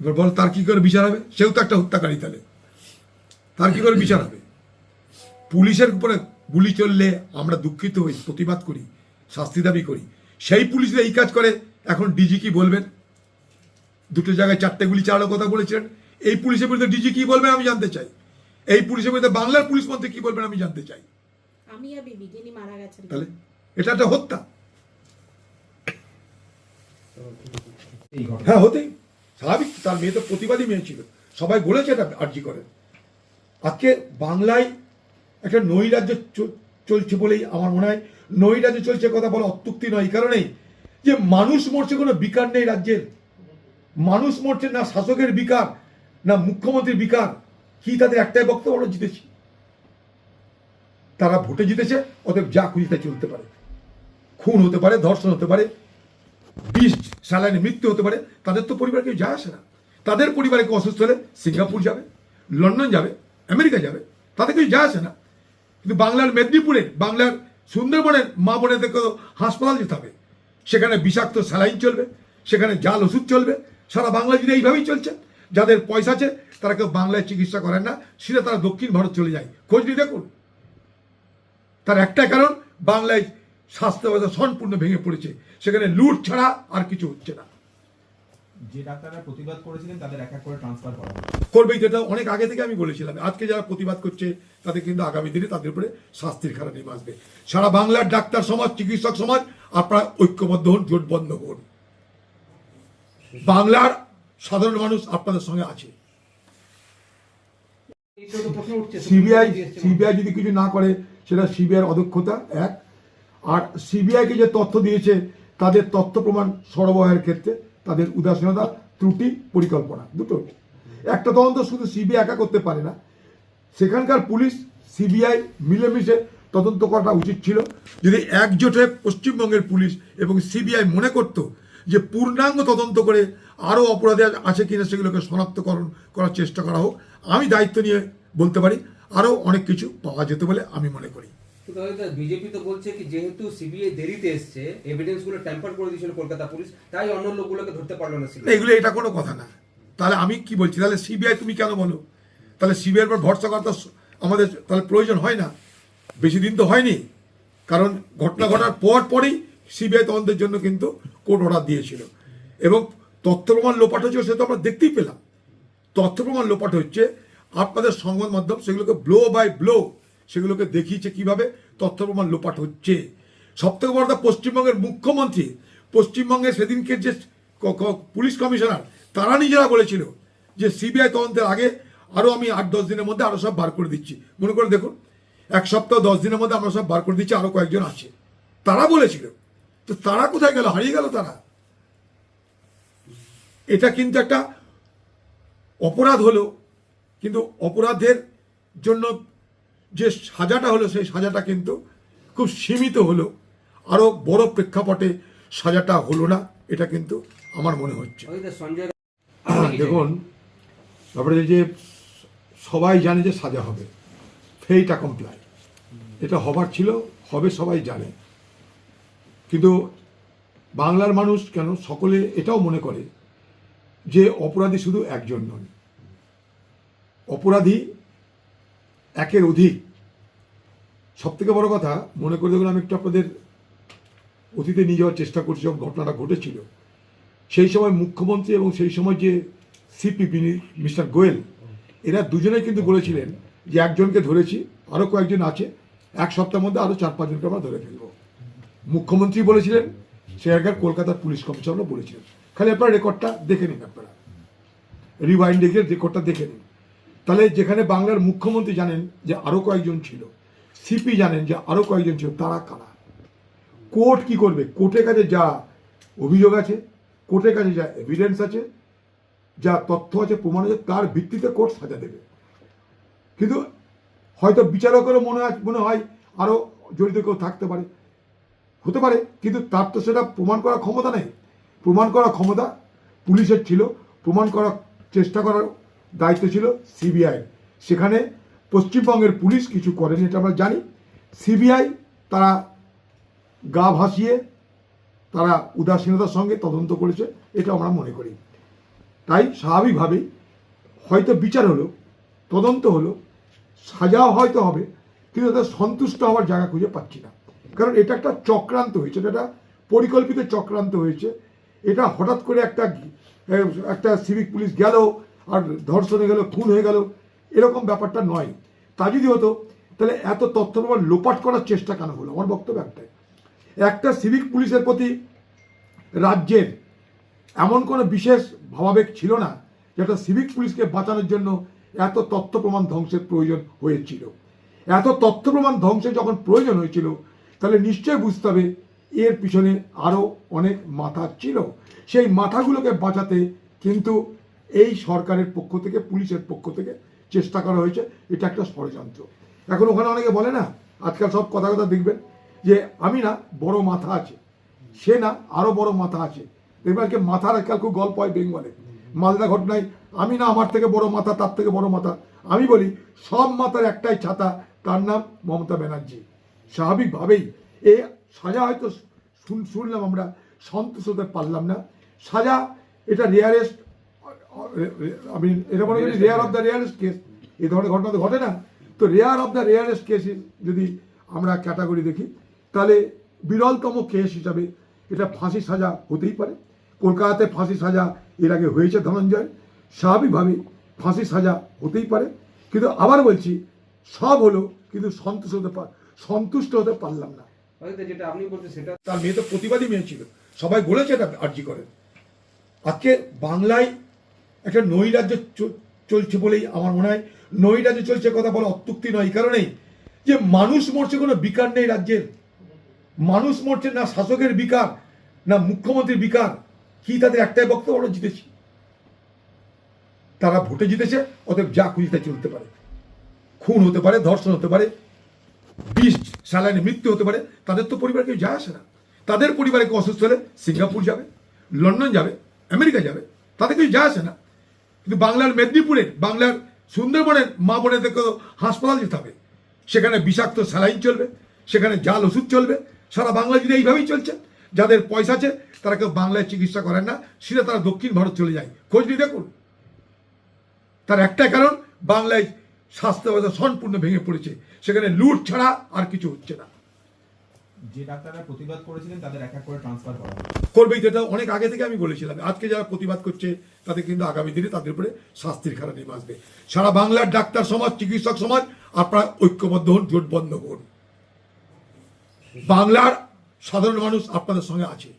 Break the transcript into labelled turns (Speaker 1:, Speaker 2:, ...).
Speaker 1: এবার বল তার কি করে বিচার হবে? সেও তো একটা হত্যাকারী তাহলে। তার কি করে বিচার হবে? পুলিশের উপরে গুলি চললে আমরা দুঃখিত হই প্রতিবাদ করি শাস্তি দাবি করি। সেই পুলিশরা এই কাজ করে এখন ডিজি কি বলবেন? দুটো জায়গায় চারটে গুলি চালানোর কথা বলেছিলেন। এই পুলিশের বিরুদ্ধে ডিজি কি বলবেন আমি জানতে চাই। এই পুলিশের বিরুদ্ধে বাংলার পুলিশ মন্ত্রী কি বলবেন আমি জানতে চাই। তাহলে এটা একটা হত্যা। হ্যাঁ হতেই। স্বাভাবিক, তার মেয়ে তো প্রতিবাদী মেয়ে ছিল। সবাই বলেছে এটা আর্জি করে। আজকে বাংলায় একটা নৈরাজ্য চলছে বলেই আমার মনে হয়, নৈরাজ্য চলছে কথা বলা অত্যুক্তি নয়। এই কারণেই যে মানুষ মরছে কোনো বিকার নেই রাজ্যের। মানুষ মরছে না শাসকের বিকার, না মুখ্যমন্ত্রীর বিকার। কি তাদের একটাই বক্তব্য? আমরা জিতেছি। তারা ভোটে জিতেছে, অতএব যা খুশি তাই চলতে পারে। খুন হতে পারে, ধর্ষণ হতে পারে বিষ স্যালাইনে মৃত্যু হতে পারে, তাদের তো পরিবার কেউ যায় আসে না। তাদের পরিবারে কেউ অসুস্থ হলে সিঙ্গাপুর যাবে, লন্ডন যাবে, আমেরিকা যাবে, তাদের কেউ যায় আসে না। কিন্তু বাংলার মেদিনীপুরের বাংলার সুন্দরবনের মা বোনেদেরকে হাসপাতাল যেতে হবে। সেখানে বিষাক্ত স্যালাইন চলবে, সেখানে জাল ওষুধ চলবে, সারা বাংলা জুড়ে এইভাবেই চলছে। যাদের পয়সা আছে, তারা কেউ বাংলায় চিকিৎসা করেন না, সেটা তারা দক্ষিণ ভারত চলে যায়। খোঁজ নিয়ে দেখুন। তার একটা কারণ, বাংলায় স্বাস্থ্য ব্যবস্থা সম্পূর্ণ ভেঙে পড়েছে। সেখানে লুট ছাড়া আর কিছু হচ্ছে না।
Speaker 2: যে ডাক্তাররা প্রতিবাদ করেছিলেন তাদের এক এক করে ট্রান্সফার করা
Speaker 1: করবেই এটা অনেক আগে থেকে আমি বলেছিলাম। আজকে যারা প্রতিবাদ করছে তাদের কিন্তু আগামী দিনে তাদের উপরে শাস্তির খারা নেমে আসবে। সারা বাংলার ডাক্তার সমাজ চিকিৎসক সমাজ আপনারা ঐক্যবদ্ধ হন জোটবদ্ধ হন বাংলার সাধারণ মানুষ আপনাদের সঙ্গে আছে। সিবিআই সিবিআই যদি কিছু না করে সেটা সিবিআইয়ের অদক্ষতা এক। আর সিবিআইকে যে তথ্য দিয়েছে, তাদের তথ্য প্রমাণ সরবরাহের ক্ষেত্রে তাদের উদাসীনতা, ত্রুটি, পরিকল্পনা, দুটো। একটা তদন্ত শুধু সিবিআই একা করতে পারে না। সেখানকার পুলিশ সিবিআই মিলেমিশে তদন্ত করাটা উচিত ছিল। যদি একজোটে পশ্চিমবঙ্গের পুলিশ এবং সিবিআই মনে করত যে পূর্ণাঙ্গ তদন্ত করে আরও অপরাধী আছে কিনা সেগুলোকে শনাক্তকরণ করার চেষ্টা করা হোক, আমি দায়িত্ব নিয়ে বলতে পারি, আরও অনেক কিছু পাওয়া যেত বলে আমি মনে করি।
Speaker 3: কিন্তু বিজেপি তো বলছে কি, যেহেতু সিবিআই দেরিতে এসছে এভিডেন্সগুলো ট্যাম্পার করে দিয়েছিল কলকাতা পুলিশ, তাই অন্য লোকগুলোকে ধরতে পারল না
Speaker 1: এগুলো এটা কোনো কথা না। তাহলে আমি কি বলছি? তাহলে সিবিআই তুমি কেন বলো? তাহলে সিবিআই পর ভরসা করা তো আমাদের তাহলে প্রয়োজন হয় না। বেশি দিন তো হয়নি। কারণ ঘটনা ঘটার পর পরই সিবিআই তদন্তের জন্য কিন্তু কোর্ট অর্ডার দিয়েছিল। এবং তথ্য প্রমাণ লোপাট হচ্ছে সে তো আমরা দেখতেই পেলাম। তথ্য প্রমাণ লোপাট হচ্ছে, আপনাদের সংবাদ মাধ্যম সেগুলোকে ব্লো বাই ব্লো সেগুলোকে দেখিয়েছে কীভাবে? তথ্য প্রমাণ লোপাট হচ্ছে। সবথেকে বড় পশ্চিমবঙ্গের মুখ্যমন্ত্রী, পশ্চিমবঙ্গের সেদিনকে যে পুলিশ কমিশনার, তারা নিজেরা বলেছিল যে সিবিআই তদন্তের আগে আরও আমি আট, দশ দিনের মধ্যে আরও সব বার করে দিচ্ছি। মনে করে দেখুন, এক সপ্তাহ, দশ দিনের মধ্যে আমরা সব বার করে দিচ্ছি আরও কয়েকজন আছে। তারা বলেছিল। তো তারা কোথায় গেল? হারিয়ে গেল তারা। এটা কিন্তু একটা অপরাধ হলো। কিন্তু অপরাধের জন্য যে সাজাটা হলো সেই সাজাটা কিন্তু খুব সীমিত হলো। আরও বড় প্রেক্ষাপটে সাজাটা হলো না এটা কিন্তু আমার মনে হচ্ছে। দেখুন তারপরে যে সবাই জানে যে সাজা হবে ফেইটা কমপ্লাই এটা হবার ছিল হবে সবাই জানে। কিন্তু বাংলার মানুষ কেন সকলে এটাও মনে করে যে অপরাধী শুধু একজন নন। অপরাধী একের অধিক। সব থেকে বড় কথা, মনে করে দেখুন, আমি একটু আপনাদের অতীতে নিয়ে যাওয়ার চেষ্টা করছি যখন ঘটনাটা ঘটেছিল। সেই সময় মুখ্যমন্ত্রী এবং সেই সময় যে সিপিপি মিস্টার গোয়েল, এরা দুজনেই কিন্তু বলেছিলেন যে একজনকে ধরেছি আরও কয়েকজন আছে, এক সপ্তাহের মধ্যে আরও চার পাঁচজনকে আমরা ধরে ফেলব। মুখ্যমন্ত্রী বলেছিলেন, সে আগের কলকাতার পুলিশ কমিশনারও বলেছিলেন। খালি আপনারা রেকর্ডটা দেখে নিন আপনারা। রিওয়াইন্ড রেকর্ডটা দেখে নিন। তাহলে যেখানে বাংলার মুখ্যমন্ত্রী জানেন যে আরও কয়েকজন ছিল সিপি জানেন যে আরও কয়েকজন ছিল, তারা কারা? কোর্ট কি করবে? কোর্টের কাছে যা অভিযোগ আছে, কোর্টের কাছে যা এভিডেন্স আছে, যা তথ্য আছে, প্রমাণ আছে, তার ভিত্তিতে কোর্ট সাজা দেবে। কিন্তু হয়তো বিচারকেরও মনে মনে হয় আরও জড়িত কেউ থাকতে পারে। হতে পারে, কিন্তু তার তো সেটা প্রমাণ করার ক্ষমতা নেই। প্রমাণ করার ক্ষমতা পুলিশের ছিল, প্রমাণ করার চেষ্টা করার দায়িত্ব ছিল সিবিআই। সেখানে পশ্চিমবঙ্গের পুলিশ কিছু করেনি, এটা আমরা জানি। সিবিআই তারা গা ভাসিয়ে তারা উদাসীনতার সঙ্গে তদন্ত করেছে, এটা আমরা মনে করি। তাই স্বাভাবিকভাবেই হয়তো বিচার হলো, তদন্ত হলো, সাজাও হয়তো হবে, কিন্তু তাদের সন্তুষ্ট হওয়ার জায়গা খুঁজে পাচ্ছি না। কারণ এটা একটা চক্রান্ত হয়েছে, এটা পরিকল্পিত চক্রান্ত হয়েছে। এটা হঠাৎ করে একটা একটা সিভিক পুলিশ গেল আর ধর্ষণে গেল, খুন হয়ে গেল, এরকম ব্যাপারটা নয়। তা যদি হতো, তাহলে এত তথ্য প্রমাণ লোপাট করার চেষ্টা কেন হলো? আমার বক্তব্য একটাই। একটা সিভিক পুলিশের প্রতি রাজ্যের এমন কোনো বিশেষ ভাবাবেগ ছিল না, যেটা সিভিক পুলিশকে বাঁচানোর জন্য এত তথ্য প্রমাণ ধ্বংসের প্রয়োজন হয়েছিল। এত তথ্য প্রমাণ ধ্বংসের যখন প্রয়োজন হয়েছিল, তাহলে নিশ্চয় বুঝতে হবে এর পিছনে আরও অনেক মাথা ছিল। সেই মাথাগুলোকে বাঁচাতে কিন্তু এই সরকারের পক্ষ থেকে, পুলিশের পক্ষ থেকে চেষ্টা করা হয়েছে। এটা একটা ষড়যন্ত্র। এখন ওখানে অনেকে বলে না, আজকাল সব কথা কথা দেখবেন যে, আমি না, বড় মাথা আছে। সে না, আরও বড় মাথা আছে। দেখবেন আজকে মাথার আজকাল খুব গল্প হয় বেঙ্গলে। মালদা ঘটনায়, আমি না, আমার থেকে বড় মাথা, তার থেকে বড় মাথা। আমি বলি, সব মাথার একটাই ছাতা, তার নাম মমতা ব্যানার্জি। স্বাভাবিকভাবেই এ সাজা হয়তো শুন, শুনলাম আমরা সন্তুষ্ট হতে পারলাম না। সাজা, এটা রেয়ারেস্ট আমি এটা মনে করি rare of the rarest case এই ধরনের ঘটনা তো ঘটে না। তো rare of the rarest case যদি আমরা ক্যাটাগরি দেখি তাহলে বিরলতম কেস হিসাবে এটা ফাঁসি সাজা হতেই পারে। কলকাতাতে ফাঁসি সাজা এর আগে হয়েছে ধনঞ্জয়। স্বাভাবিকভাবে ফাঁসি সাজা হতেই পারে। কিন্তু আবার বলছি সব হলো কিন্তু সন্তুষ্ট হতে পার সন্তুষ্ট হতে পারলাম না।
Speaker 3: যেটা আপনি বলছেন সেটা
Speaker 1: তার মেয়ে তো প্রতিবাদী মেয়ে ছিল। সবাই বলেছে এটা আর্জি করেন। আজকে বাংলায় একটা নৈরাজ্য চলছে বলেই আমার মনে হয়। নৈরাজ্য চলছে কথা বলা অত্যুক্তি নয় কারণেই যে মানুষ মরছে কোনো বিকার নেই রাজ্যের। মানুষ মরছে না শাসকের বিকার, না মুখ্যমন্ত্রীর বিকার। কি তাদের একটাই বক্তব্য? আমরা জিতেছি। তারা ভোটে জিতেছে, অতএব যা খুশি তাই চলতে পারে। খুন হতে পারে, ধর্ষণ হতে পারে, বিষ, স্যালাইনে, মৃত্যু হতে পারে, তাদের তো পরিবার কেউ যায় আসে না। তাদের পরিবারে কেউ অসুস্থ হলে সিঙ্গাপুর যাবে, লন্ডন যাবে, আমেরিকা যাবে, তাদের কেউ যায় আসে না। কিন্তু বাংলার মেদিনীপুরে, বাংলার সুন্দরবনের মা বোনেদেরকে তো হাসপাতাল যেতে হবে। সেখানে বিষাক্ত স্যালাইন চলবে, সেখানে জাল ওষুধ চলবে, সারা বাংলা জুড়ে এইভাবেই চলছে, যাদের পয়সা আছে, তারা কেউ বাংলায় চিকিৎসা করেন না, সেটা তারা দক্ষিণ ভারত চলে যায়। খোঁজ নিয়ে দেখুন। তার একটা কারণ, বাংলায় স্বাস্থ্য ব্যবস্থা সম্পূর্ণ ভেঙে পড়েছে। সেখানে লুট ছাড়া আর কিছু হচ্ছে না।
Speaker 2: যে ডাক্তাররা প্রতিবাদ করেছিলেন, তাদের এক এক করে ট্রান্সফার করা
Speaker 1: করবেই যেটা অনেক আগে থেকে আমি বলেছিলাম। আজকে যারা প্রতিবাদ করছে, তাদের কিন্তু আগামী দিনে তাদের উপরে শাস্তির খারা নেমে আসবে। সারা বাংলার ডাক্তার সমাজ, চিকিৎসক সমাজ, আপনারা ঐক্যবদ্ধ হন জোটবন্ধ হন বাংলার সাধারণ মানুষ আপনাদের সঙ্গে আছে।